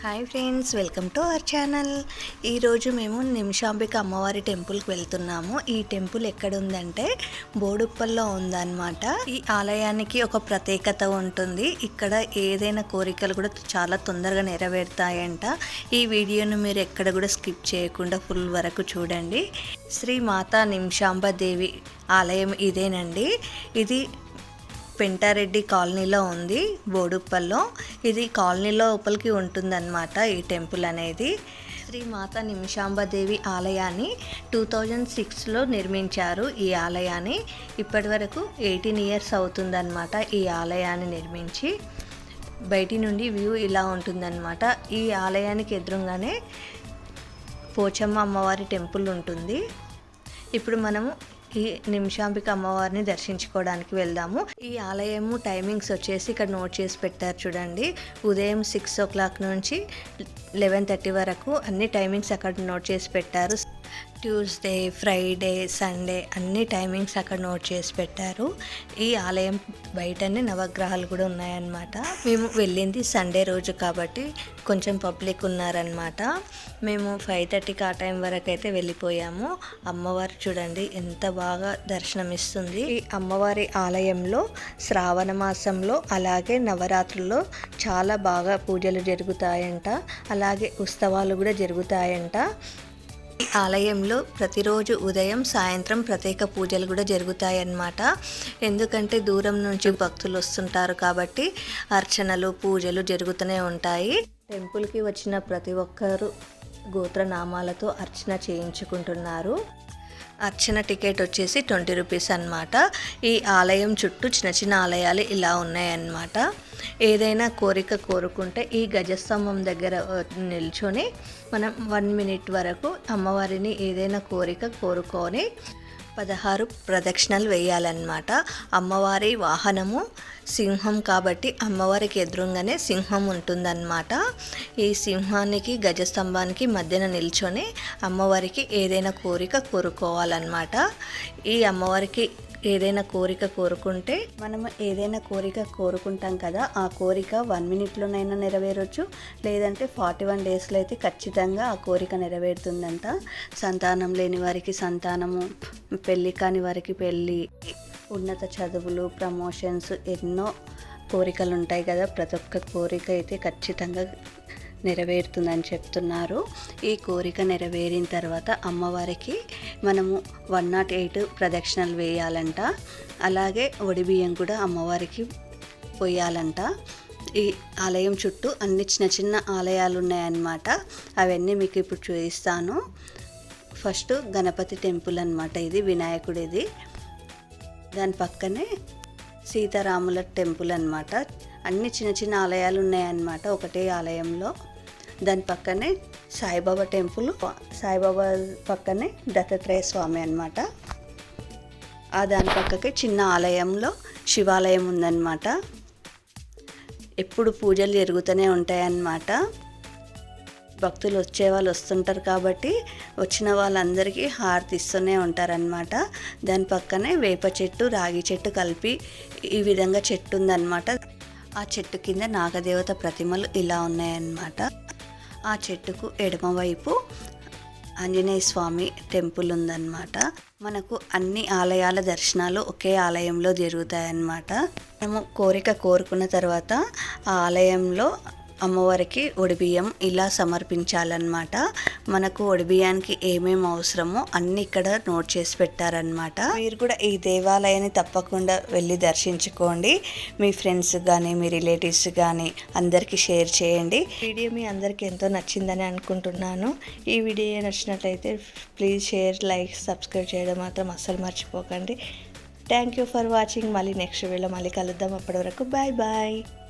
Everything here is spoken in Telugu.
Hi friends welcome to our channel. ఈరోజు మేము నిమిషాంబిక అమ్మవారి టెంపుల్కి వెళ్తున్నాము. ఈ టెంపుల్ ఎక్కడ ఉందంటే బోడుప్పల్లో ఉందన్నమాట. ఈ ఆలయానికి ఒక ప్రత్యేకత ఉంటుంది. ఇక్కడ ఏదైనా కోరికలు కూడా చాలా తొందరగా నెరవేరుతాయంట. ఈ వీడియోను మీరు ఎక్కడ కూడా స్కిప్ చేయకుండా ఫుల్ వరకు చూడండి. శ్రీ మాతా నిమిషాంబ దేవి ఆలయం ఇదేనండి. ఇది పెంటారెడ్డి కాలనీలో ఉంది బోడుప్పల్లో. ఇది కాలనీలో లోపలికి ఉంటుందన్నమాట ఈ టెంపుల్ అనేది. శ్రీ మాత నిమిషాంబదేవి ఆలయాన్ని టూ థౌజండ్ సిక్స్లో నిర్మించారు ఈ ఆలయాన్ని. ఇప్పటి వరకు ఎయిటీన్ ఇయర్స్ అవుతుందన్నమాట ఈ ఆలయాన్ని నిర్మించి. బయటి నుండి వ్యూ ఇలా ఉంటుందన్నమాట. ఈ ఆలయానికి ఎదురుగానే పోచమ్మ అమ్మవారి టెంపుల్ ఉంటుంది. ఇప్పుడు మనము ఈ నిమిషాంబిక అమ్మవారిని దర్శించుకోవడానికి వెళ్దాము. ఈ ఆలయము టైమింగ్స్ వచ్చేసి ఇక్కడ నోట్ చేసి పెట్టారు చూడండి. ఉదయం సిక్స్ ఓ క్లాక్ నుంచి లెవెన్ థర్టీ వరకు అన్ని టైమింగ్స్ అక్కడ నోట్ చేసి పెట్టారు. ట్యూస్డే ఫ్రైడే సండే అన్ని టైమింగ్స్ అక్కడ నోట్ చేసి పెట్టారు. ఈ ఆలయం బయటనే నవగ్రహాలు కూడా ఉన్నాయన్నమాట. మేము వెళ్ళింది సండే రోజు కాబట్టి కొంచెం పబ్లిక్ ఉన్నారనమాట మేము ఫైవ్ థర్టీకి ఆ టైం వరకు అయితే వెళ్ళిపోయాము. అమ్మవారు చూడండి ఎంత బాగా దర్శనమిస్తుంది ఈ అమ్మవారి ఆలయంలో శ్రావణ మాసంలో అలాగే నవరాత్రుల్లో చాలా బాగా పూజలు జరుగుతాయంట. అలాగే ఉత్సవాలు కూడా జరుగుతాయంట. ఆలయంలో ప్రతిరోజు ఉదయం సాయంత్రం ప్రత్యేక పూజలు కూడా జరుగుతాయన్నమాట. ఎందుకంటే దూరం నుంచి భక్తులు వస్తుంటారు కాబట్టి అర్చనలు పూజలు జరుగుతూనే ఉంటాయి. టెంపుల్కి వచ్చిన ప్రతి ఒక్కరు గోత్రనామాలతో అర్చన చేయించుకుంటున్నారు. అర్చన టికెట్ వచ్చేసి ట్వంటీ రూపీస్ అనమాట ఈ ఆలయం చుట్టూ చిన్న చిన్న ఆలయాలు ఇలా ఉన్నాయన్నమాట. ఏదైనా కోరిక కోరుకుంటే ఈ గజస్తంభం దగ్గర నిల్చొని మనం వన్ మినిట్ వరకు అమ్మవారిని ఏదైనా కోరిక కోరుకొని పదహారు ప్రదక్షిణలు వేయాలన్నమాట. అమ్మవారి వాహనము సింహం కాబట్టి అమ్మవారికి ఎదురుగానే సింహం ఉంటుందన్నమాట. ఈ సింహానికి గజస్తంభానికి మధ్యన నిల్చొని అమ్మవారికి ఏదైనా కోరిక కోరుకోవాలన్నమాట. ఈ అమ్మవారికి ఏదైనా కోరిక కోరుకుంటే మనం ఏదైనా కోరిక కోరుకుంటాం కదా ఆ కోరిక వన్ మినిట్లోనైనా నెరవేరొచ్చు. లేదంటే ఫార్టీ వన్ డేస్లో అయితే ఖచ్చితంగా ఆ కోరిక నెరవేరుతుందంట. సంతానం లేని వారికి సంతానము పెళ్ళి కాని వారికి పెళ్ళి. ఉన్నత చదువులు ప్రమోషన్స్ ఎన్నో కోరికలు ఉంటాయి కదా. ప్రతి ఒక్క కోరిక అయితే ఖచ్చితంగా నెరవేరుతుందని చెప్తున్నారు. ఈ కోరిక నెరవేరిన తర్వాత అమ్మవారికి మనము వన్ నాట్ ఎయిట్ ప్రదక్షిణలు వేయాలంట. అలాగే ఒడి బియ్యం కూడా అమ్మవారికి పోయాలంట. ఈ ఆలయం చుట్టూ అన్ని చిన్న చిన్న ఆలయాలు ఉన్నాయన్నమాట అవన్నీ మీకు ఇప్పుడు చూపిస్తాను. ఫస్ట్ గణపతి టెంపుల్ అన్నమాట ఇది వినాయకుడిది. దాని పక్కనే సీతారాముల టెంపుల్ అన్నమాట. అన్ని చిన్న చిన్న ఆలయాలు ఉన్నాయన్నమాట ఒకటే ఆలయంలో. దాని పక్కనే సాయిబాబా టెంపుల్ సాయిబాబా పక్కనే దత్తాత్రేయ స్వామి అన్నమాట. ఆ దాని పక్కకి చిన్న ఆలయంలో శివాలయం ఉందన్నమాట. ఎప్పుడు పూజలు జరుగుతూనే ఉంటాయన్నమాట. భక్తులు వచ్చే వాళ్ళు వస్తుంటారు కాబట్టి వచ్చిన వాళ్ళందరికీ హారతి ఇస్తూనే ఉంటారనమాట దాని పక్కనే వేప చెట్టు రాగి చెట్టు కలిపి ఈ విధంగా చెట్టు ఉందన్నమాట ఆ చెట్టు కింద నాగదేవత ప్రతిమలు ఇలా ఉన్నాయన్నమాట. ఆ చెట్టుకు ఎడమవైపు ఆంజనేయ స్వామి టెంపుల్ ఉందన్నమాట. మనకు అన్ని ఆలయాల దర్శనాలు ఒకే ఆలయంలో జరుగుతాయన్నమాట. మనము కోరిక కోరుకున్న తర్వాత ఆ ఆలయంలో అమ్మవారికి ఒడిబియ్యం ఇలా సమర్పించాలన్నమాట. మనకు ఒడిబియ్యానికి ఏమేమి అవసరమో అన్ని ఇక్కడ నోట్ చేసి పెట్టారనమాట మీరు కూడా ఈ దేవాలయాన్ని తప్పకుండా వెళ్ళి దర్శించుకోండి. మీ ఫ్రెండ్స్ కానీ మీ రిలేటివ్స్ కానీ అందరికీ షేర్ చేయండి. వీడియో మీ అందరికీ ఎంతో నచ్చిందని అనుకుంటున్నాను. ఈ వీడియో నచ్చినట్లయితే ప్లీజ్ షేర్ లైక్ సబ్స్క్రైబ్ చేయడం మాత్రం అస్సలు మర్చిపోకండి. Thank you for watching. మళ్ళీ నెక్స్ట్ వీడియో మళ్ళీ కలుద్దాం. అప్పటి వరకు బాయ్ బాయ్.